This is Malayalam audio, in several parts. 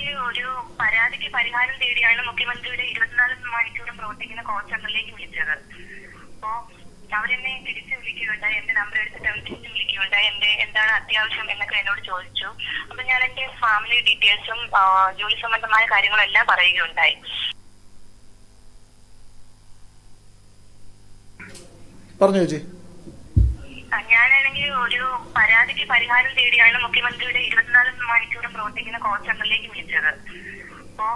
ഞാനാണെങ്കിൽ ഒരു പരാതിക്ക് പരിഹാരം തേടിയാണ് മുഖ്യമന്ത്രിയുടെ ഇരുപത്തിനാല് മണിക്കൂറും പ്രവർത്തിക്കുന്ന കോൾ സെന്ററിലേക്ക് വിളിച്ചത്. അപ്പോ അവരെന്നെ തിരിച്ചു വിളിക്കുകയുണ്ടായി എന്റെ നമ്പർ എടുത്തിട്ട് തിരിച്ചു വിളിക്കുകയുണ്ടായി എന്റെ എന്താണ് അത്യാവശ്യം എന്നൊക്കെ എന്നോട് ചോദിച്ചു. അപ്പൊ ഞാൻ എന്റെ ഫാമിലി ഡീറ്റെയിൽസും ജോലി സംബന്ധമായ കാര്യങ്ങളും എല്ലാം പറയുകയുണ്ടായി. പറഞ്ഞു ചേച്ചി. ഒരു പരാതിക്ക് പരിഹാരം തേടിയാണ് മുഖ്യമന്ത്രിയുടെ ഇരുപത്തിനാല് മണിക്കൂറും പ്രവർത്തിക്കുന്ന കോൾ സെന്ററിലേക്ക് വിളിച്ചത്. അപ്പോ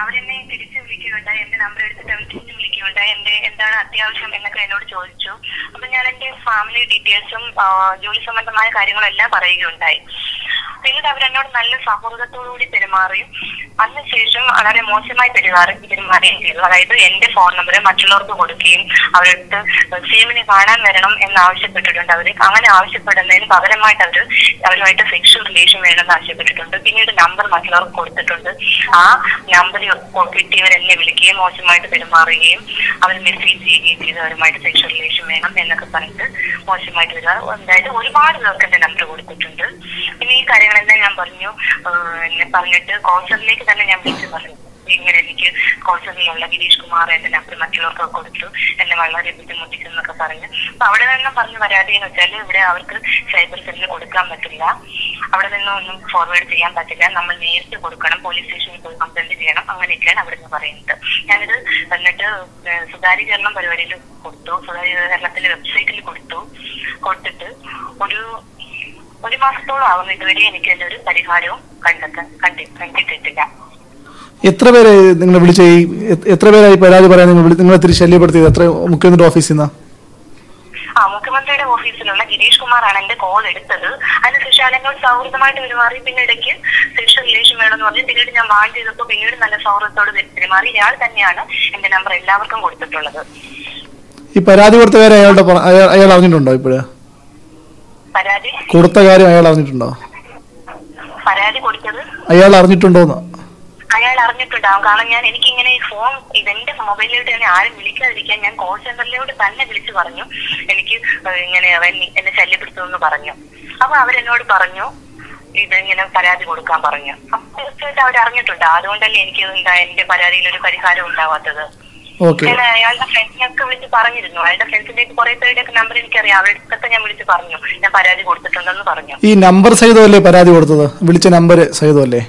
അവരെന്നെ തിരിച്ചു വിളിക്കുകയുണ്ടായി എന്റെ നമ്പർ എടുത്തിട്ട് അവർ തിരിച്ചു വിളിക്കുകയുണ്ടായി എന്റെ എന്താണ് അത്യാവശ്യം എന്നൊക്കെ എന്നോട് ചോദിച്ചു. അപ്പൊ ഞാൻ എന്റെ ഫാമിലി ഡീറ്റെയിൽസും ജോലി സംബന്ധമായ കാര്യങ്ങളും എല്ലാം പറയുകയുണ്ടായി. പിന്നീട് അവരെന്നോട് നല്ല സൗഹൃദത്തോടുകൂടി പെരുമാറിയും അതിനുശേഷം വളരെ മോശമായി പെരുമാറി പെരുമാറുകയും ചെയ്തു അതായത് എന്റെ ഫോൺ നമ്പർ മറ്റുള്ളവർക്ക് കൊടുക്കുകയും അവരടുത്ത് സീമിനെ കാണാൻ വരണം എന്ന് ആവശ്യപ്പെട്ടിട്ടുണ്ട്. അവർ അങ്ങനെ ആവശ്യപ്പെടുന്നതിന് പകരമായിട്ട് അവർ അവരുമായിട്ട് സെക്ഷൽ റിലേഷൻ വേണമെന്ന് ആവശ്യപ്പെട്ടിട്ടുണ്ട്. പിന്നീട് നമ്പർ മറ്റുള്ളവർക്ക് കൊടുത്തിട്ടുണ്ട്. ആ നമ്പർ കിട്ടിയവർ എന്നെ വിളിക്കുകയും മോശമായിട്ട് പെരുമാറുകയും അവർ മെസ്സേജ് ചെയ്യുകയും ചെയ്തു. അവരുമായിട്ട് സെക്ഷൽ റിലേഷൻ വേണം എന്നൊക്കെ പറഞ്ഞിട്ട് മോശമായിട്ട് വരിക അതായത് ഒരുപാട് പേർക്ക് എന്റെ നമ്പർ കൊടുത്തിട്ടുണ്ട്. പിന്നെ ഈ ഞാൻ പറഞ്ഞു. എന്നെ പറഞ്ഞിട്ട് കോൺസറിലേക്ക് തന്നെ ഞാൻ വിളിച്ചു പറഞ്ഞു. ഇങ്ങനെ എനിക്ക് കോൺസറിലുള്ള ഗിരീഷ് കുമാർ എന്റെ നമ്പർ മറ്റുള്ളവർക്ക് കൊടുത്തു. എന്നെ വളരെ ബുദ്ധിമുട്ടിച്ചു എന്നൊക്കെ പറഞ്ഞു. അപ്പൊ അവിടെ നിന്നും പറഞ്ഞ പരാതി എന്ന് വെച്ചാൽ ഇവിടെ അവർക്ക് സൈബർ സെല്ലിൽ കൊടുക്കാൻ പറ്റില്ല. അവിടെ നിന്നും ഒന്നും ഫോർവേഡ് ചെയ്യാൻ പറ്റില്ല. നമ്മൾ നേരിട്ട് കൊടുക്കണം. പോലീസ് സ്റ്റേഷനിൽ പോയി കംപ്ലൈന്റ് ചെയ്യണം. അങ്ങനെയൊക്കെയാണ് അവിടെ നിന്ന് പറയുന്നത്. ഞാനിത് എന്നിട്ട് സുതാര്യീകരണം പരിപാടിയിൽ കൊടുത്തു. സുതാര്യീകരണത്തിന്റെ വെബ്സൈറ്റിൽ കൊടുത്തു. കൊടുത്തിട്ട് ഒരു ഒരു മാസത്തോളം ആവുന്നു ഇതുവരെ എനിക്ക് അതിന്റെ ഒരു പരിഹാരവും കണ്ടെത്താൻ കണ്ടി കണ്ടിട്ടിട്ടില്ല. എത്ര പേരെ നിങ്ങൾ വിളിച്ച ഈ എത്ര പേരായി പരാതി പറയാൻ നിങ്ങൾ നിങ്ങളെ തിരി ശല്യപ്പെടുത്തിയത്? എത്ര മുഖ്യമന്ത്രി ഓഫീസിൽ നിന്നാ ആ മുഖ്യമന്ത്രിയുടെ ഓഫീസിലുള്ള ഗിരീഷ് കുമാറാണ് എന്റെ കോൾ എടുത്തത്. അതിന് ശേഷം എന്നോട് സൗഹൃദമായിട്ട് പെരുമാറി. പിന്നെ ഇടയ്ക്ക് സെക്ഷൽ റിലേഷൻ വേണമെന്ന് പറഞ്ഞ്. പിന്നീട് ഞാൻ വാങ്ങി ചെയ്തപ്പോൾ പിന്നീട് നല്ല സൗഹൃദത്തോട് പെരുമാറി. ഇയാൾ തന്നെയാണ് എന്റെ നമ്പർ എല്ലാവർക്കും കൊടുത്തിട്ടുള്ളത്. ഈ പരാതി കൊടുത്ത പേരെ അയാളുടെ അയാൾ അറിഞ്ഞിട്ടുണ്ടോ ഇപ്പോഴ്? പരാതി. കൊടുത്ത കാര്യം അയാൾ അറിഞ്ഞിട്ടുണ്ടോ? പരാതി കൊടുത്തത്? അയാൾ അറിഞ്ഞിട്ടുണ്ടോന്ന്? അയാൾ അറിഞ്ഞിട്ടുണ്ടാവും കാരണം ഞാൻ എനിക്കിങ്ങനെ ഈ ഫോൺ ഇതെന്റെ മൊബൈലിലോട്ട് തന്നെ ആരും വിളിക്കാതിരിക്കാൻ ഞാൻ കോൾ സെന്ററിലോട്ട് തന്നെ വിളിച്ചു പറഞ്ഞു. എനിക്ക് ഇങ്ങനെ അവൻ എന്നെ ശല്യപ്പെടുത്തുമെന്ന് പറഞ്ഞു. അപ്പൊ അവരെന്നോട് പറഞ്ഞു ഇത് ഇങ്ങനെ പരാതി കൊടുക്കാൻ പറഞ്ഞു. അപ്പൊ തീർച്ചയായിട്ടും അവർ അറിഞ്ഞിട്ടുണ്ട് അതുകൊണ്ടല്ലേ എനിക്ക് എന്താ എന്റെ പരാതിയിൽ ഒരു പരിഹാരം ഉണ്ടാവാത്തത്. ഞാൻ അയാളുടെ ഫ്രണ്ട്സിനൊക്കെ വിളിച്ച് പറഞ്ഞിരുന്നു. അയാളുടെ ഫ്രണ്ട്സിന്റെ കുറെ പേരുടെ ഒക്കെ നമ്പർ എനിക്കറിയാം. അവരുടെ ഞാൻ വിളിച്ച് പറഞ്ഞു. ഞാൻ പരാതി കൊടുത്തിട്ടുണ്ടെന്ന് പറഞ്ഞു. ഈ നമ്പർ സഹിതമല്ലേ പരാതി കൊടുത്തത്? വിളിച്ച നമ്പർ സഹിതമല്ലേ?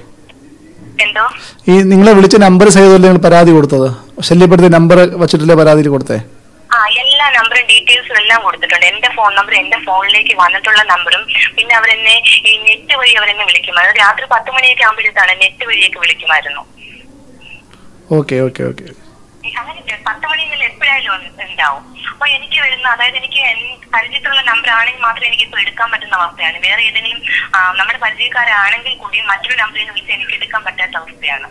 എന്തോ? ഈ നിങ്ങളെ വിളിച്ച നമ്പർ സഹിതമല്ലേ നിങ്ങൾ പരാതി കൊടുത്തത്? ശല്യപ്പെടുത്തിയ നമ്പർ വെച്ചിട്ടില്ലേ പരാതി കൊടുത്തേ? ആ എല്ലാ നമ്പറും ഡീറ്റെയിൽസും എല്ലാം കൊടുത്തിട്ടുണ്ട്. എന്റെ ഫോൺ നമ്പർ എന്റെ ഫോണിലേക്ക് വന്നിട്ടുള്ള നമ്പറും പിന്നെ അവരെന്നെ ഈ നെറ്റ് വഴി അവരെന്നെ വിളിക്കും. അതായത് രാത്രി പത്ത് മണിയൊക്കെ ആകുമ്പോഴത്താണ് നെറ്റ് വഴിയൊക്കെ വിളിക്കുമായിരുന്നു. ഓക്കെ ഓക്കെ ഓക്കെ അങ്ങനെ പത്ത് മണിയിൽ എപ്പോഴായാലും ഉണ്ട്- ഉണ്ടാവും അപ്പൊ എനിക്ക് വരുന്ന അതായത് എനിക്ക് പരിചയത്തിലുള്ള നമ്പർ ആണെങ്കിൽ മാത്രമേ എനിക്ക് ഇപ്പൊ എടുക്കാൻ പറ്റുന്ന അവസ്ഥയാണ്. വേറെ ഏതെങ്കിലും നമ്മുടെ പരിചയക്കാരാണെങ്കിൽ കൂടി മറ്റൊരു നമ്പറിൽ നിന്ന് വിളിച്ച് എനിക്ക് എടുക്കാൻ പറ്റാത്ത അവസ്ഥയാണ്.